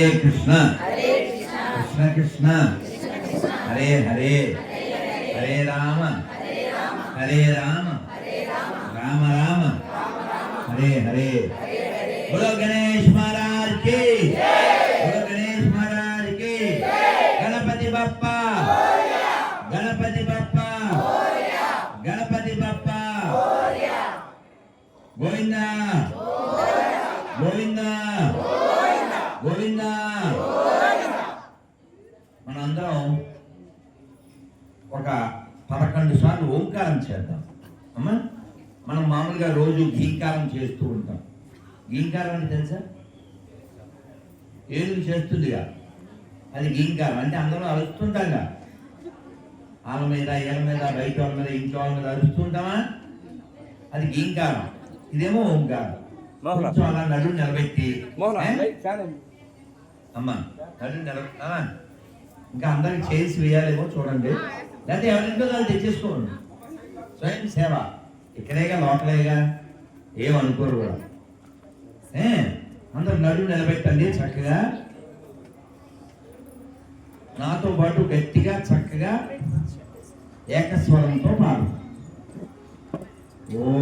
हरे कृष्णा। कृष्ण कृष्ण। हरे हरे। हरे राम। हरे राम। राम राम। हरे हरे। बोलो गणेश महाराज की। ఓంకారం చేద్దాం. అమ్మా మనం మామూలుగా రోజు గీకారం చేస్తూ ఉంటాం. గీంకారం అంటే తెలుసా? ఏనుగు చేస్తుందిగా? అది గీంకారం అంటే అందరం అరుస్తుంటాంగా. వాళ్ళ మీద ఏళ్ళ మీద బయట వాళ్ళ మీద ఇంట్లో వాళ్ళ మీద అరుస్తుంటామా అది గీంకారం ఇదేమో ఓంకారం. కొంచెం అలా నడుము నిలబెట్టి అమ్మా నడుము నిలబె ఆ, ఇంకా అందరికి చేసి వేయాలేమో చూడండి. లేకపోతే ఎవరింట్లో వాళ్ళు తెచ్చేసుకోండి. స్వయం సేవ. ఇక్కడేగా లోపలేగా? ఏమనుకోరు కూడా. ఏ అందరు నడు నిలబెట్టండి చక్కగా. నాతో పాటు గట్టిగా చక్కగా ఏకస్వరంతో పాడు. ఓ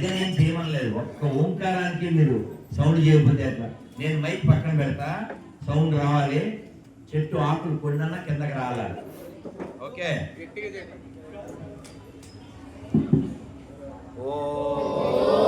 భజన ఏం చేయమనలేదు ఒక్క ఓంకారానికి మీరు సౌండ్ చేయకపోతే అట్లా నేను మైక్ పక్కన పెడతా. సౌండ్ రావాలి. చెట్టు ఆకులు కొన్నా కిందకి రావాలి ఓకే? సర్వే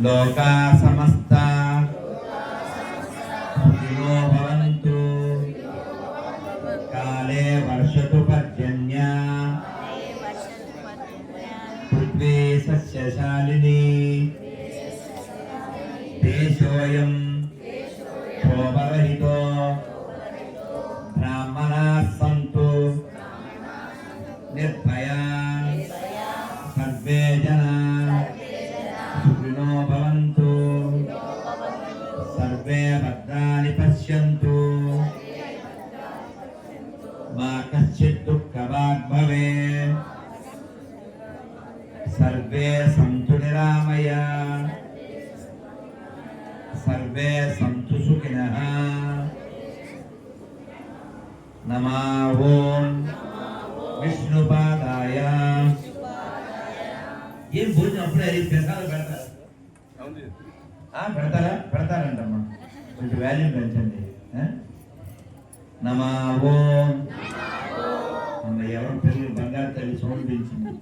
లోకా సమస్త. సుఖినో భవంతు. కాలే వర్షతు పర్జన్య. పృథ్వీ సస్యశాలిని. దేశోయం సర్వే సంతు సుఖినః నమా ఓం విష్ణుపాదాయ. ఏం భోజనం అప్పుడే పెసాలు పెడతారు? ఆ, పెడతారా? పెడతారంటమ్మా. కొంచెం వాల్యూ పెంచండి? నమా ఓం అమ్మ ఎవరి పిల్లలు బంగారు తల్లి సౌండ్ పెంచింది.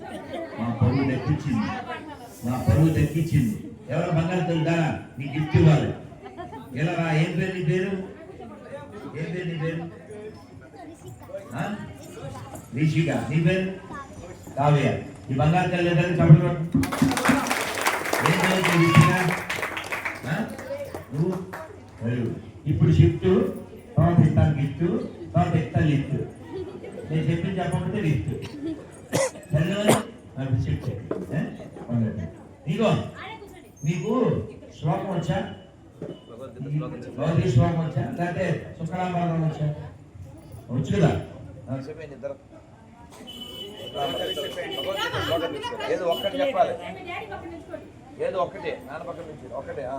మా పరువు దక్కించింది మా పరువు దక్కించింది ఎవరు బంగారు తల్లి దారా నీ గిఫ్ట్ ఇవ్వాలి. ఎలా రా ఏం పేరు నీ పేరు? ఏం పేరు నీ పేరు? రిషిక. నీ పేరు? కావ్య. ఈ బంగారు తల్లి ఏదని చెప్పడం ఏం చదువుతుంది రిషిక ఆ? నువ్వు? Very good. ఇప్పుడు షిఫ్ట్ తర్వాత ఇస్తాను గిఫ్ట్ తర్వాత ఇస్తాను లిఫ్ట్ నేను చెప్పింది చెప్పకపోతే లిఫ్ట్ నాకు షిఫ్ట్. ఇదిగో. వచ్చా శ్లోకం వచ్చా లేకపోతే శుక్రాంబరం వచ్చా వచ్చు కదా. ఏదో ఒక్కటి చెప్పాలి. ఏదో ఒక్కటి నాన్న పక్కన నుంచి ఒక్కటే ఆ.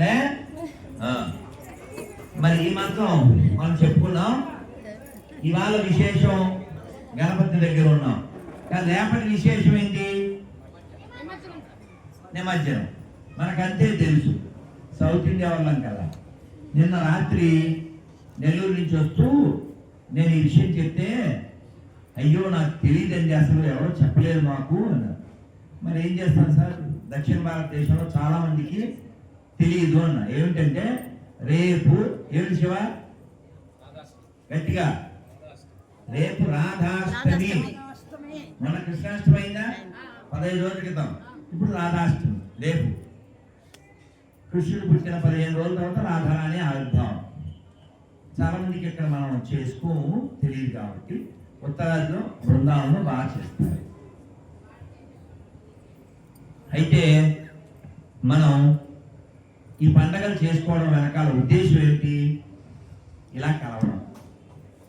మర్చిపోకుండా మరి ఈ మాత్రం మనం చెప్పుకున్నాం. ఇవాళ విశేషం గణపతి దగ్గర ఉన్నాం. కానీ రేపటి విశేషం ఏంటి? నిమజ్జనం. మనకంతే తెలుసు. సౌత్ ఇండియా వాళ్ళం కదా. నిన్న రాత్రి నెల్లూరు నుంచి వస్తూ నేను ఈ విషయం చెప్తే అయ్యో నాకు తెలియదండి అసలు ఎవరో చెప్పలేదు మాకు అన్నారు. మరి ఏం చేస్తాను సార్? దక్షిణ భారతదేశంలో చాలా మందికి తెలియదు అన్న. ఏమిటంటే రేపు ఏమిటి శివ? గట్టిగా. రేపు రాధాష్టమి. మన కృష్ణాష్టమి అయిందా? పదహైదు రోజుల క్రితం. ఇప్పుడు రాధాష్టమి రేపు. కృష్ణుడు పుట్టిన పదిహేను రోజుల తర్వాత రాధారాణి ఆవిర్భావం. చాలా మందికి ఇక్కడ మనం చేసుకోము తెలియదు కాబట్టి ఉత్తరాదిలో బృందావనం బాగా చేస్తారు. అయితే మనం ఈ పండగలు చేసుకోవడం వెనకాల ఉద్దేశం ఏంటి? ఇలా కలవడం.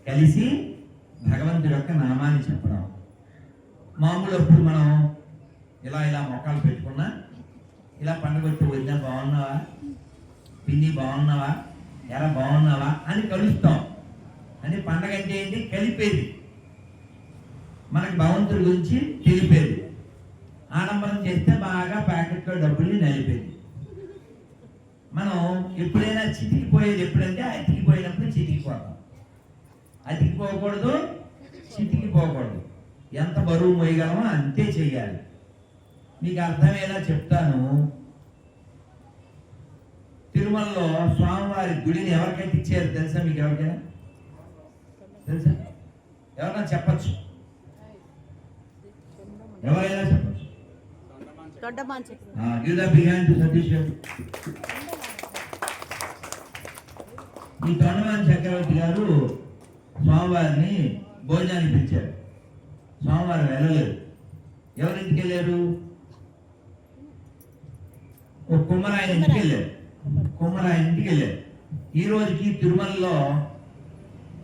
కలిసి భగవంతుడి యొక్క నామాన్ని చెప్పడం. మామూలు అప్పుడు మనం ఇలా ఇలా మొక్కలు పెట్టుకున్నా ఇలా పండుగ వచ్చి వదిన బాగున్నావా? పిన్ని బాగున్నావా? ఎలా బాగున్నావా? అని కలుస్తాం. అని పండగ అంటే ఏంటి? కలిపేది. మనకి భగవంతుడి గురించి తెలిపేది. ఆడంబరం చేస్తే బాగా ప్యాకెట్లో డబ్బుల్ని నలిపేది. మనం ఎప్పుడైనా చితికిపోయేది ఎప్పుడంటే అతికిపోయినప్పుడు చితికిపోతాం. అతికిపోకూడదు చితికిపోకూడదు. ఎంత బరువు మోయగలమో అంతే చెయ్యాలి మీకు అర్థమయ్యేలా చెప్తాను. తిరుమలలో స్వామివారి గుడిని ఎవరు కట్టించారు తెలుసా మీకు ఎవరికైనా? తెలుసా? ఎవరైనా చెప్పచ్చు? ఎవరైనా చెప్పచ్చు? గివ్ ద టు సతీష్ గారు. ఈ తొండమాన్ చక్రవర్తి గారు స్వామివారిని భోజనానికి పిలిచారు. స్వామివారు వెళ్ళలేదు. ఎవరింటికి వెళ్ళారు? ఒక కుమ్మరాయన ఇంటికి వెళ్ళారు. కుమ్మరాయన ఇంటికి వెళ్ళారు. ఈ రోజుకి తిరుమలలో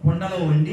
కుండలో వండి